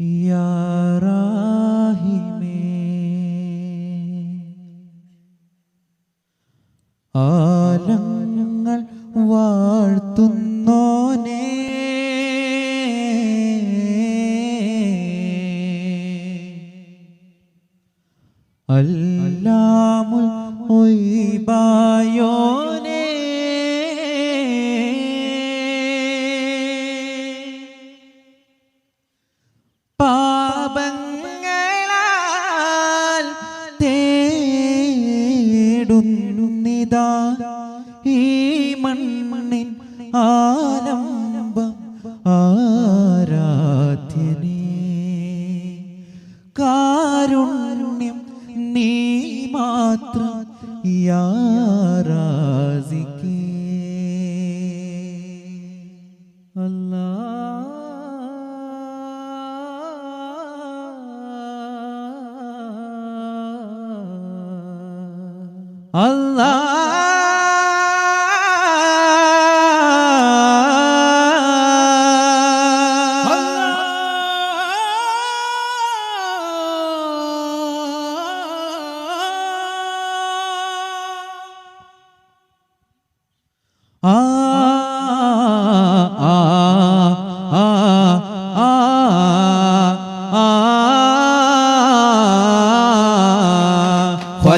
Yeah. bang.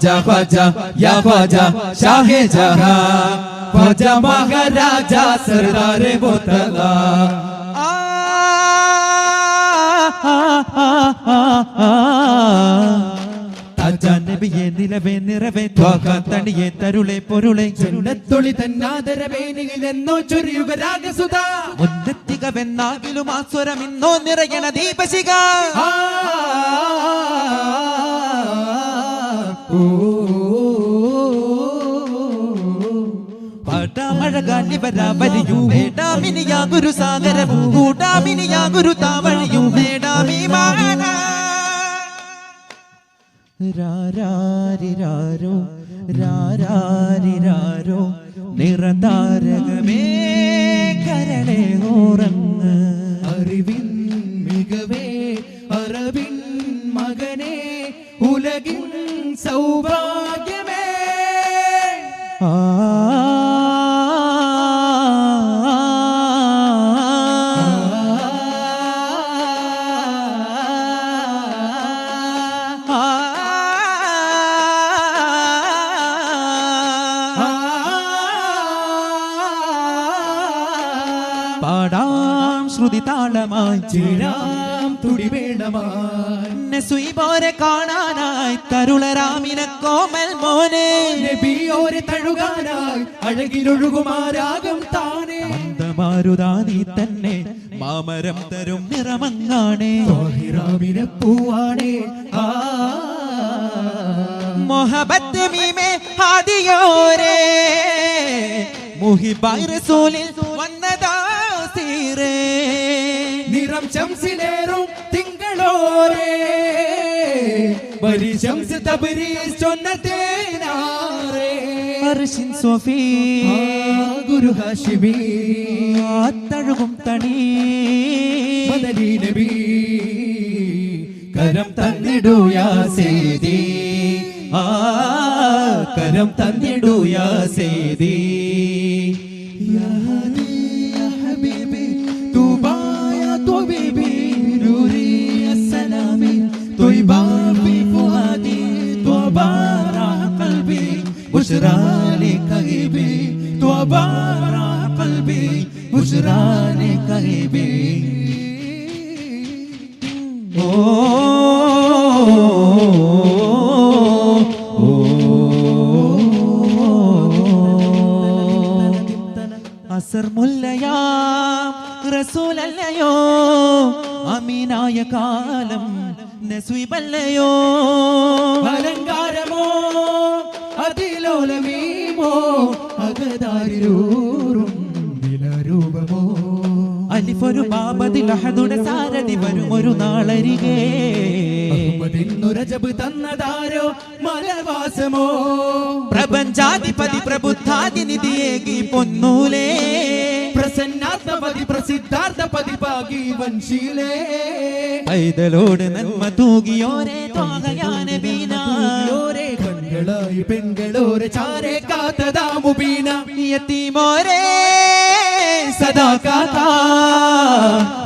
Khwaja Khwaja या ख्वाजा शाहे जहां ख्वाजा महाराजा सरदार बोतला നബിയെ നിലവേ നിറവേ ത്വാകാത്തണിയെ തരുളെ പൊരുളെ ജന്നത്തുളി തന്നാദരവേനിലെന്നോ ചൊരിയുക രാഗസുധ മുന്നെത്തികവെന്നാകിലും ആ സ്വരം ഇന്നോ നിറയണ ദീപശിക ആ, ഓ, പടാമഴകാലിവരാ വരിയും നേടാമിനിയാ ഗുരുസാഗരവും കൂടാമിനിയാ ഗുരു താവഴിയും നേടാമീ മകന രാരാരിരാരോ രാരാരിരാരോ നിറതാരകമേ കരളെ ഓറങ്ങ് അറിവിൻ സൗഭാഗ്യമേ. ആ. പാടാം ശ്രുതി താളമായി ചേരാം തുടി വേണമായി തരുളരാമിന മോനെ. തഴുകാനായി അഴകിലൊഴുകുമാരാകും താനേ. തന്നെ. മാമരം തരും നിറമങ്ങാണേ. പൂവാണേ ആ. മൊഹബത്ത് മീമേ ഹാദിയോരേ. മുഹിബായി റസൂലിൽ വന്നതാ സീറേ. നിറം ശംസിലേറും തിങ്കളോരേ. തേനാരേ അർഷിൻ സോഫി. ഗുരു ഹാഷിമി. തണി. നബി. കരം തന്നിടൂ യാ സേദി. ആ കരം തന്നിടൂ യാ സേദി. യാ അസർ മുല്ലയാം റസൂലല്ലയോ? അമീനായ കാലം നസുബല്ലയോ? അലങ്കാരമോ അതിലോലമീമോ അകതാരിരൂറും നിലരൂപമോ? അലിഫൊരു ബാബതിലഹദുടെ സാരഥി വരും. ഒരു നാളരികേ. തന്നതാരോ? മലവാസമോ? പ്രപഞ്ചാധിപതി പ്രബുദ്ധാതിനിധിയേകി പൊന്നൂലേ. പ്രസന്നാർത്ഥപതി പ്രസിദ്ധാർത്ഥപതി പ്രസിദ്ധാർത്ഥ പതിപാകി വൻശീലേ. പൈതലോട് നന്മ തൂകിയോരെ തോകയാന ബീന ഓരേ കണ്ണുകളായി പെൺകളോരെ ചാരെ കാത്തതാമുബീന യത്തീമോരെ സദാ കാത്താ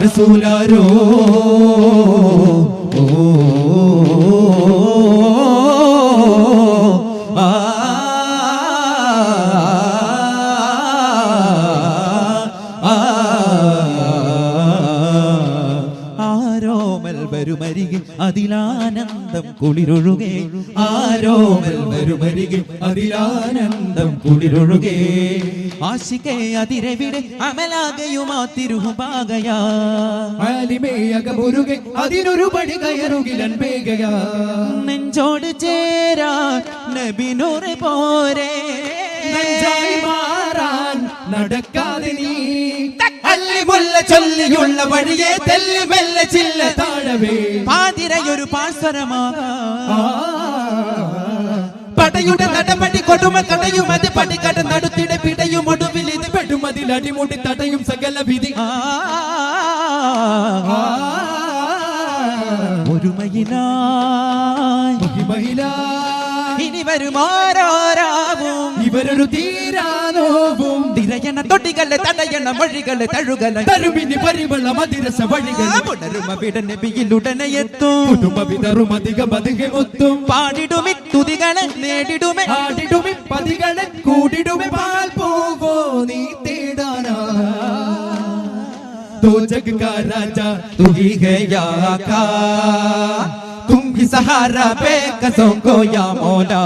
റസൂലാരോ വരുമരികിൽ അതിലാനന്ദം കുളിരൊഴുകെ ആശിക്കേ ആശികെ അതിരവിടെ അമലാകയുമാ തിരുഹുപാകയാ ആലിമേയകമുരുകെ അതിനൊരു പടി കയറുകിലൻ വേഗയാ നെഞ്ചോട് ചേരാ നബിനൂറ് പോരെ. നെഞ്ചായി മാറാൻ നടക്കാതെ നീ. അല്ലിമുല്ല ചൊല്ലിയുള്ള വഴിയെ തെല്ലി മെല്ലെ ചില്ല താഴവേ. പാതിരയൊരു പാസ്വരമാകാ ആ. പടയുടെ നടപടി കൊടുമ കടയും അത് പടികട നടുത്തിടെ പിടയും ഒടുവിൽ ഇത് പെടുമതിൽ അടിമുടി തടയും സകല വിധി. ഒരുമയിലായി മഹിമയില ഇനി വരും ഓരോരാവും ഇവരൊരു തീരാനോവും തിരയണ തൊട്ടികളെ തടയണ മൊഴികളെ തഴുകല തരുമിനി പരിമള മതിരസ വഴികൾ പുണരുമ വിട നബിയിലുടനെ എത്തും കുടുംബ വിതറും അധികം അധികം ഒത്തും പാടിടുമി തുതികളെ നേടിടുമേ ആടിടുമി പതികളെ കൂടിടുമി പാൽ പോവോ നീ തേടാനാ तो जग का राजा तू ही है या का तुम ही सहारा बेकसों को या मौला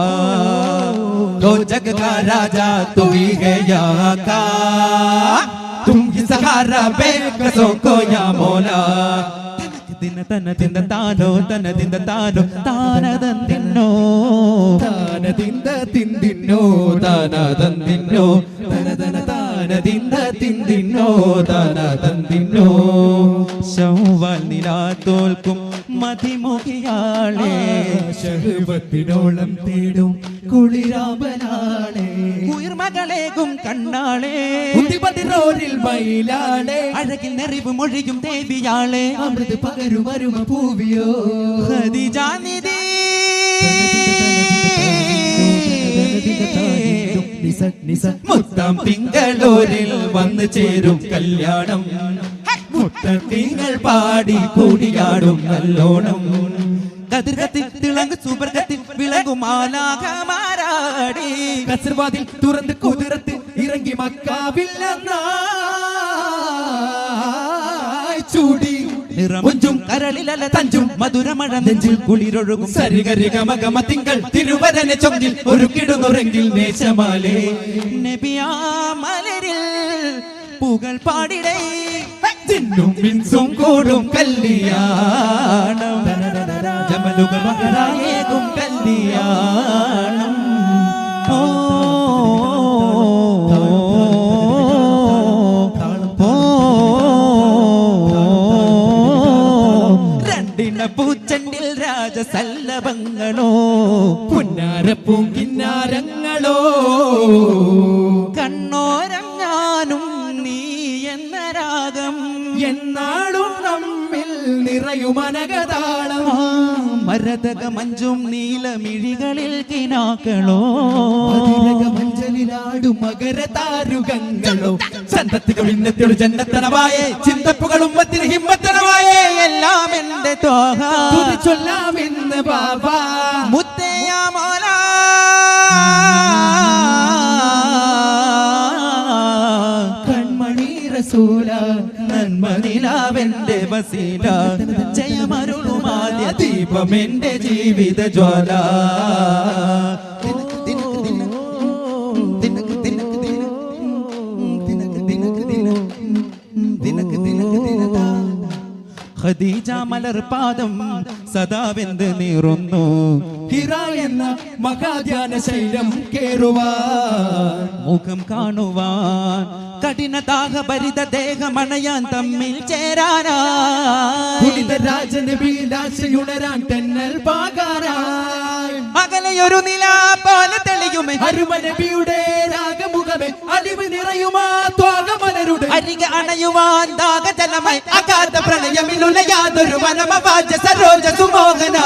तो जग का राजा तू ही है या का तुम ही सहारा बेकसों को या मौला ദിന തന തിന്ത താനോ തന തിന്ത താനോ താനതന്തിന്നോ താന തിന്ത തിന്തിന്നോ താന തന്തിന്നോ തന തന താന തിന്ത തിന്തിന്നോ താന തന്തിന്നോ ശൗവാൽ നിലാ തോൽക്കും മതിമുഖിയാളെ. ശഹുവത്തിനോളം തേടും കുളിരാമനാളെ. ഉയർമകളേകും കണ്ണാളെ. കുതിപതിറോരിൽ മയിലാളെ. അഴകിൽ നെറിവ് മൊഴിയും ദേവിയാളെ. അമൃത് പകരു വരുമ പൂവിയോ. നിസ. മുത്താം തിങ്കളൂരിൽ വന്നു ചേരും കല്യാണം. മുത്തം പാടി കൂടിയാടും നല്ലോണം. കതിർകത്തിൽ തിളങ്ങ് സുബർഗത്തിൽ വിളങ്ങും ആലാകമാരാടി കസർവാതിൽ തുറന്ന് കുതിരത്ത് ഇറങ്ങി മക്കാവില്ലെന്നായി ചൂടി. നിറമുഞ്ചും കരളിലല തഞ്ചും മധുരമഴ നെഞ്ചിൽ കുളിരൊഴുകും സരിഗരിഗമഗമ തിങ്കൾ തിരുവരനെ ചൊങ്കിൽ ഒരു കിടുന്നുറെങ്കിൽ നേശമാലേ നബിയാ മലരിൽ പുകൾ പാടിടേ. തിന്നും മിൻസും കൂടും കല്യാണം. ജമലുകൾ മകളായേകും കല്യാണം. ഓ നീലമിഴികളിൽ കിനാക്കളോ മഞ്ചലിലാടും മകര താരുകങ്ങളോ ചന്തത്തുകൾ ഇന്നത്തോട് ചിന്തപ്പുകളും മത്തിന് ഹിമ്മത്തനവായേ എല്ലാം എന്റെ തോഹ. ചൊല്ലാമെന്ന് ബാബാ. മുത്തയ്യ മോല. കൺമണി റസൂല നന്മനിലാവെന്റെ വസീല. ജയമരുളുമാദ്യ ദീപം എന്റെ ജീവിത ജ്വാല. ഖദീജ മലർപാദം സദാവെന്ത് നീറുന്നു. ഹിറ എന്ന മഹാധ്യാന ശൈലം കേറുവാൻ. മുഖം കാണുവാൻ. കഠിന ദാഹഭരിത ദേഹമണയാൻ തമ്മിൽ ചേരാനാ രാജനുണരാൻ തെന്നൽ പാകാരാൻ അകലെയൊരു നില പോലെ തെളിയുമേ. ഹരുമനബിയുടെ രാഗമുഖ അലിവ് നിറയുമാ അരികെ അണയുവാൻ ദാഹജലമായി അഗാധ പ്രണയമിലുള്ള യാതൊരു മനമവാച സരോജ സുമോഹന.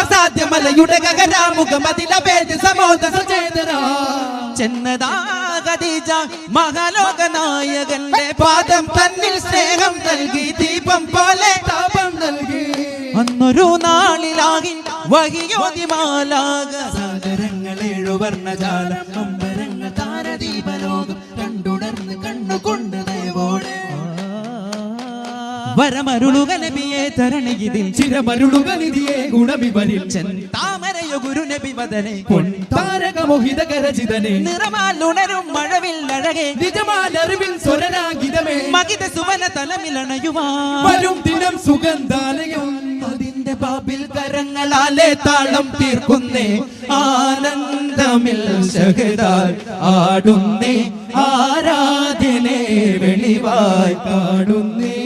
അസാധ്യമലയുടെ ഗഗനാമുഖമതിലഭേദ സമോദ സചേതന. പാദം തന്നിൽ സ്നേഹം നൽകി ദീപം പോലെ താപം നൽകി. അന്നൊരു നാളിലാകി വഹിയോതിമാലാക സാഗരങ്ങൾ ഏഴുവർണജാലം വരമരുളുക നബിയെ തരണിതിൽ ചിരമരുളുക നിധിയെ ഗുണമിവരിൽ താമരയോ ഗുരു നബി മദനെ താരകമോഹിത കരചിതനെ. നിറമാലുണരും മഴവിൽ അഴകെ. നിജമാലറിവിൽ സ്വരരാഗിതമേ മകിത സുവന തലമിലണയുവാ വരും ദിനം സുഗന്ധാലയം. അതിന്റെ ബാബിൽ കരങ്ങളാലെ താളം തീർക്കുന്നേ. ആനന്ദമിൽ ശഹദാൽ ആടുന്നേ. ആരാധനെ വെളിവായി പാടുന്നേ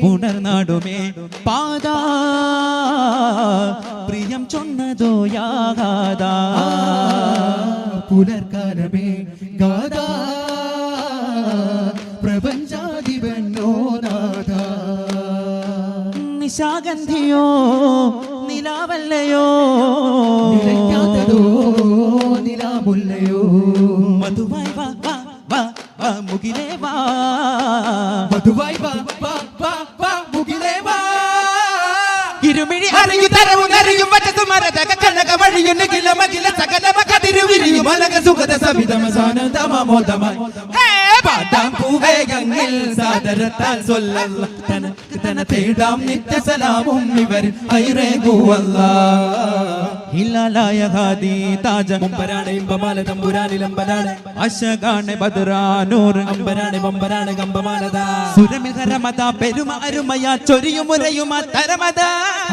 പുണർനാടുമേ പാതാ പ്രിയം ചൊന്നതോ യാകാതാ പുനർകാലമേ ഗാഥാ പ്രപഞ്ചാധിപനോ നാഥ നിശാഗന്ധിയോ നിലാവല്ലയോ? നിലയ്ക്കാത്തതോ നിലാമുല്ലയോ? മധുവായി വാ വാ വാ മുകിലേ വാ. മധുവായി വാ അറിയും വറ്റത്തു മരതക കനക വഴിയുണ്ട് കില മകില സകലമ കതിരു വിരിയും മലക സുഖത സവിതമസാനന്ദമോദമായി പാട്ടാം പൂവേഗങ്ങൾ സാദരത്താൽ സൊല്ലല്ല തനക്ക് തന തേടാം നിത്യസലാമും ഇവർ ഐറേകുവല്ലാ ഹിലാലായ ഹാദി താജ മുമ്പരാണ് ഇമ്പമാല തമ്പുരാനിലമ്പലാണ് അശകാണ് ബദ്രാനൂർ. അമ്പരാണ് ബമ്പരാണ് കമ്പമാലതാ. സുരമിൽ ഹരമത പെരുമ അരുമയ ചൊരിയുമുരയുമ തരമത.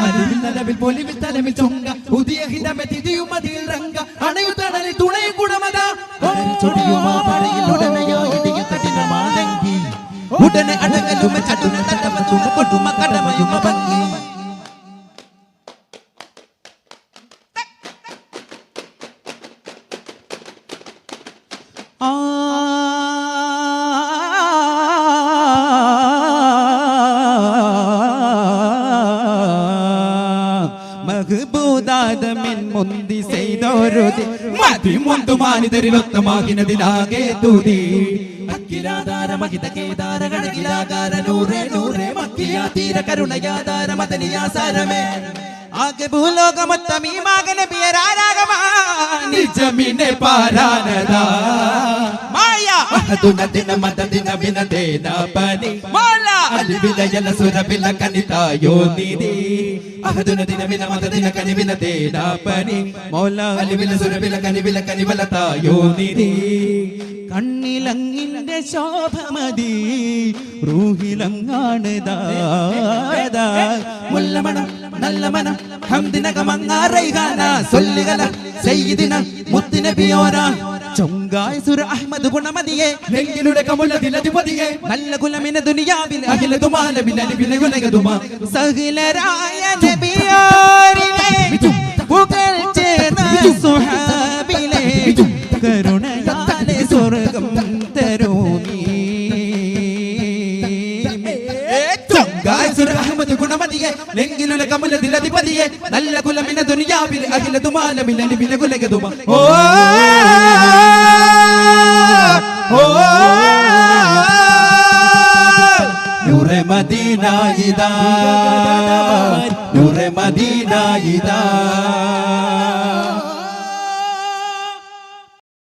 അറിവിൽ നലവിൽ പൊലിവിൽ തലമിൽ ചുങ്ക പുതിയ ഹിതമെ തിരിയും അതിൽ രംഗ. അണയു തണലിൽ തുണയും കുടമത. ചൊടിയുമാ പടയിൽ ഉടനയാ ഇടിയ കഠിനമാതങ്കി ഉടനെ അടങ്ങലുമ ചടുന തടമ ചുമ കൊടുമ കടമയുമ മഹബൂദാദമിൻ മുന്തി ചെയ്തോരുതി മതി മുന്തു മാനിതരിലൊത്തമാകിനതിലാകെ തുതി. ആകെ ഭൂലോകമൊത്തം ഈ മകന് പിയരാരാഗമാ നിജമിനെ പാരാനദാ മായ അഹദുന ദിന മദ ദിന വിന ദേന മോല അലിവിലയല സുരവില കനിതായോ നിധി അഹദുന ദിന വിന മദ ദിന കനി വിന ദേന പനി മോല അലിവില സുരവില കനിവില കണ്ണിലങ്ങിന്റെ ശോഭമതി. റൂഹിലങ്ങാണ് ദാദാ. മുല്ല മണം നല്ല മനം ഹംദിനകമങ്ങാറൈകാന. സൊല്ലുകല സയ്യിദിന മുത്തിന പിയോര ചൊങ്കായ് സുര അഹ്മദ് ഗുണമതിയെ നെങ്കിലുടെ കമുലതിലധിപതിയെ നല്ല കുലമിന ദുനിയാവിൽ അഖിലതുമാലമിൽ അലിവിലെ സഹലരായ നബിയോരിലെ ചേന സുഹാബിലെ കരുണയാലെ ഗുണമതിയെ നെങ്കിലുല അധിപതിയെ നല്ല കുലമിന ദുനിയാവിൽ അഖിലതുമാലമിൽ അലിവിലെ ഉലകതുമാ ഓ ഓ നൂറെ മദീന ഇതാ നൂറെ മദീന ഇതാ